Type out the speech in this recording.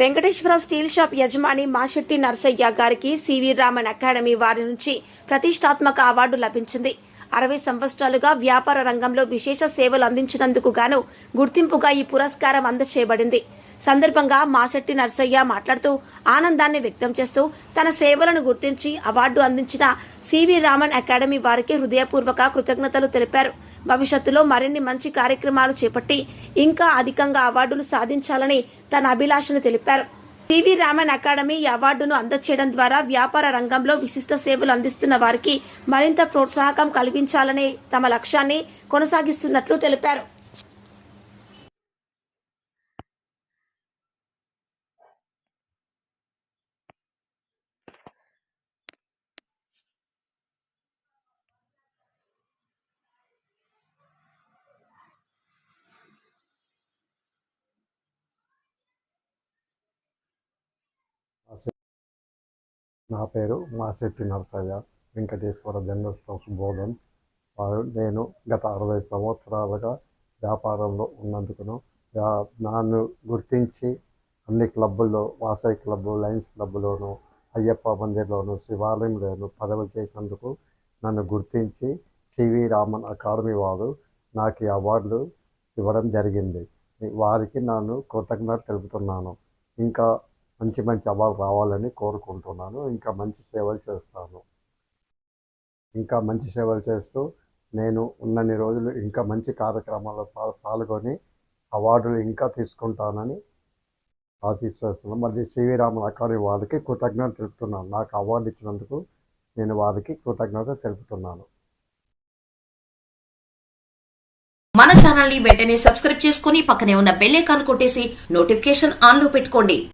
Venkateswara steel shop యజమాని మాశెట్టి నర్సయ్య గారికి CV Raman academy వారి నుంచి ప్రతిష్టాత్మక అవార్డు లభించింది. అరవై సంవత్సరాలుగా వ్యాపార రంగంలో విశేష సేవలు అందించినందుకు గాను గుర్తింపుగా ఈ పురస్కారం అందచేయబడింది. సందర్భంగా మాశెట్టి నర్సయ్య మాట్లాడుతూ ఆనందాన్ని వ్యక్తం చేస్తూ తన సేవలను గుర్తించి అవార్డు అందించిన సివి రామన్ అకాడమీ వారికి హృదయపూర్వక కృతజ్ఞతలు తెలిపారు. భవిష్యత్తులో మరిన్ని మంచి కార్యక్రమాలు చేపట్టి ఇంకా అధికంగా అవార్డులు సాధించాలని తన అభిలాషను తెలిపారు. టీవీ రామన్ అకాడమీ ఈ అవార్డును అందచేయడం ద్వారా వ్యాపార రంగంలో విశిష్ట సేవలు అందిస్తున్న వారికి మరింత ప్రోత్సాహకం కల్పించాలనే తమ లక్ష్యాన్ని కొనసాగిస్తున్నట్లు తెలిపారు. నా పేరు మాసెట్టి నరసయ్య వెంకటేశ్వర జనరల్ స్టోర్స్ బోధన్. వారు నేను గత అరవై సంవత్సరాలుగా వ్యాపారంలో ఉన్నందుకును. నన్ను గుర్తించి అన్ని క్లబ్బుల్లో వాసవి క్లబ్బు లయన్స్ క్లబ్లోను అయ్యప్ప మందిర్లోను శివాలయంలోను పదవి చేసినందుకు నన్ను గుర్తించి సివి రామన్ అకాడమీ వారు నాకు ఈ అవార్డులు ఇవ్వడం జరిగింది. వారికి నేను కృతజ్ఞత తెలుపుతున్నాను. ఇంకా మంచి మంచి అవార్డు రావాలని కోరుకుంటున్నాను. ఇంకా మంచి సేవలు చేస్తాను. ఇంకా మంచి సేవలు చేస్తూ నేను ఉన్నన్ని రోజులు ఇంకా మంచి కార్యక్రమాల్లో పా- పాల్గొని అవార్డులు ఇంకా తీసుకుంటానని ఆశిస్తున్నాను మరి సివి రామన్ అకాడమీ వారికి కృతజ్ఞత తెలుపుతున్నాను. నాకు అవార్డు ఇచ్చినందుకు నేను వారికి కృతజ్ఞత తెలుపుతున్నాను. మన ఛానల్ని వెంటనే సబ్స్క్రైబ్ చేసుకుని పక్కనే ఉన్న బెల్ ఐకాన్ కొట్టేసి నోటిఫికేషన్ ఆన్లో పెట్టుకోండి.